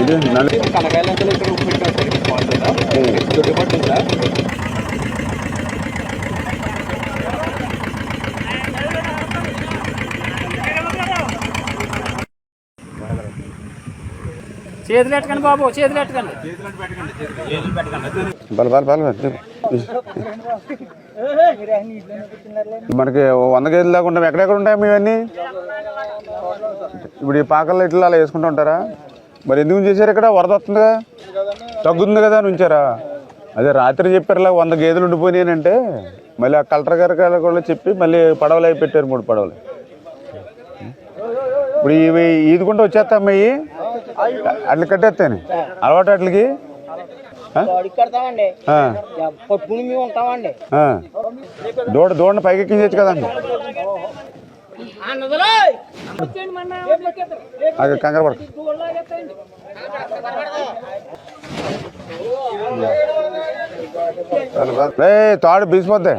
ಇದು ನನಗೆ ಕನಗಾಯಲ್ಲ ಅಂತ ಇಬ್ಬರು ಉಪ್ಪಿಟ್ಟು ಕೊಟ್ಟಿದ್ದ చేతులు ఎట్టకండి బాబు చేతులు ఎట్టకండి. బల బల బల మనకి వంద కేజీలు దాకా ఎక్కడెక్కడ ఉంటాయి ఇవన్నీ? ఇప్పుడు ఈ పాకల్లో ఇట్లా అలా వేసుకుంటూ ఉంటారా? మరి ఎందుకు చేశారు ఇక్కడ? వరద వస్తుందిగా? తగ్గుతుంది కదా అని ఉంచారా? అదే రాత్రి చెప్పారులా వంద గేదెలు ఉండిపోయినాయంటే మళ్ళీ ఆ కలెక్టర్ గారి కూడా చెప్పి మళ్ళీ పడవలు అవి పెట్టారు మూడు పడవలు. ఇప్పుడు ఇవి ఈదుకుంటూ వచ్చేస్తామ్మా అట్లా కట్టేస్తాను అలవాటు అట్లకి. దూడ దూడని పైకి ఎక్కించచ్చు కదండి. అది కంగారు పడక. ఏ తాడు బీసిపోద్ది. ఆ?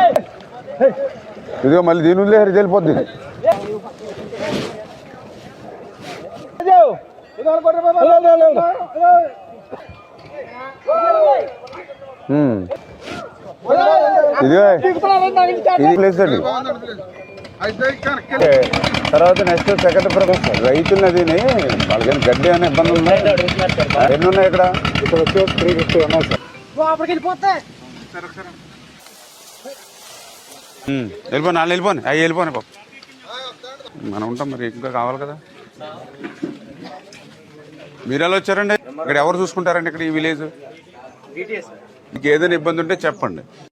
ఇదిగో మళ్ళీ దీని ఉందే హరి వెళ్ళిపోద్ది ఇదిగో. ఇది ప్లేస్ అండి తర్వాత నెక్స్ట్ సెకండ్ ప్రొఫెస్ రైతులు నదిని వాళ్ళకి గడ్డి అనే ఇబ్బంది ఉందా? ఎన్ని ఉన్నాయి ఇక్కడ? ఇక్కడ వచ్చి త్రీ ఫిఫ్టీ ఉన్నాయి సార్. ఉమ్, వెళ్ళిపోను వాళ్ళు వెళ్ళిపోను అవి వెళ్ళిపోను పాప. మనం ఉంటాం మరి ఇంకా కావాలి కదా. మీరు ఎలా వచ్చారండి? ఇక్కడ ఎవరు చూసుకుంటారండి ఇక్కడ ఈ విలేజ్? మీకు ఏదైనా ఇబ్బంది ఉంటే చెప్పండి.